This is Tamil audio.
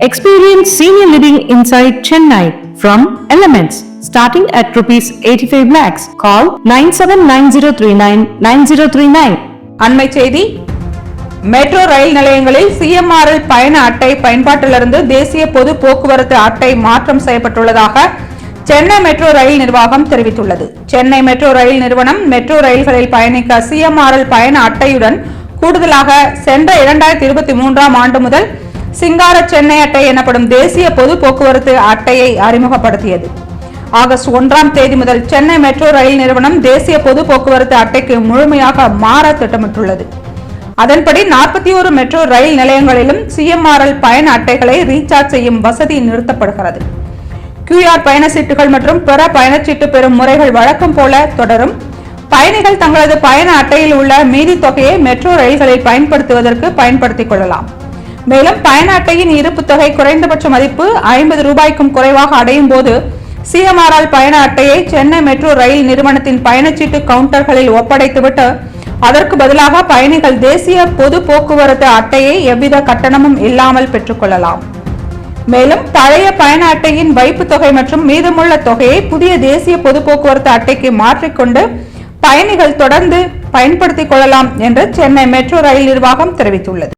Experience senior living inside Chennai from Elements starting at rupees 85 lakhs. Call 9790399039. அண்மை செய்தி மெட்ரோ ரயில் நிலையங்களில் சிஎம்ஆர்எல் பயண அட்டை பயன்பாட்டிலிருந்து தேசிய பொது போக்குவரத்து அட்டை மாற்றம் செய்யப்பட்டுள்ளதாக சென்னை மெட்ரோ ரயில் நிர்வாகம் தெரிவித்துள்ளது சென்னை மெட்ரோ ரயில் நிறுவனம் மெட்ரோ ரயில்களில் பயணிக்க சிஎம்ஆர்எல் பயண அட்டையுடன் கூடுதலாக சென்ற இரண்டாயிரத்தி இருபத்தி மூன்றாம் ஆண்டு முதல் சிங்கார சென்னை அட்டை எனப்படும் தேசிய பொது போக்குவரத்து அட்டையை அறிமுகப்படுத்தியது. ஆகஸ்ட் ஒன்றாம் தேதி முதல் சென்னை மெட்ரோ ரயில் நிறுவனம் தேசிய பொது போக்குவரத்து அட்டைக்கு முழுமையாக மாற திட்டமிட்டுள்ளது. அதன்படி நாற்பத்தி ஒரு மெட்ரோ ரயில் நிலையங்களிலும் சிஎம்ஆர்எல் பயண அட்டைகளை ரீசார்ஜ் செய்யும் வசதி நிறுத்தப்படுகிறது. கியூஆர் பயண சீட்டுகள் மற்றும் பிற பயணச்சீட்டு பெறும் முறைகள் வழக்கம் போல தொடரும். பயணிகள் தங்களது பயண அட்டையில் உள்ள மீதி தொகையை மெட்ரோ ரயில்களில் பயன்படுத்துவதற்கு பயன்படுத்திக் கொள்ளலாம். மேலும் பயண அட்டையின் இருப்பு தொகை குறைந்தபட்ச மதிப்பு ஐம்பது ரூபாய்க்கும் குறைவாக அடையும் போது சிஎம்ஆர்ஆல் பயண அட்டையை சென்னை மெட்ரோ ரயில் நிறுவனத்தின் பயணச்சீட்டு கவுண்டர்களில் ஒப்படைத்துவிட்டு அதற்கு பதிலாக பயணிகள் தேசிய பொது போக்குவரத்து அட்டையை எவ்வித கட்டணமும் இல்லாமல் பெற்றுக்கொள்ளலாம். மேலும் பழைய பயண அட்டையின் வைப்பு தொகை மற்றும் மீதமுள்ள தொகையை புதிய தேசிய பொது போக்குவரத்து அட்டைக்கு மாற்றிக்கொண்டு பயணிகள் தொடர்ந்து பயன்படுத்திக் கொள்ளலாம் என்று சென்னை மெட்ரோ ரயில் நிர்வாகம் தெரிவித்துள்ளது.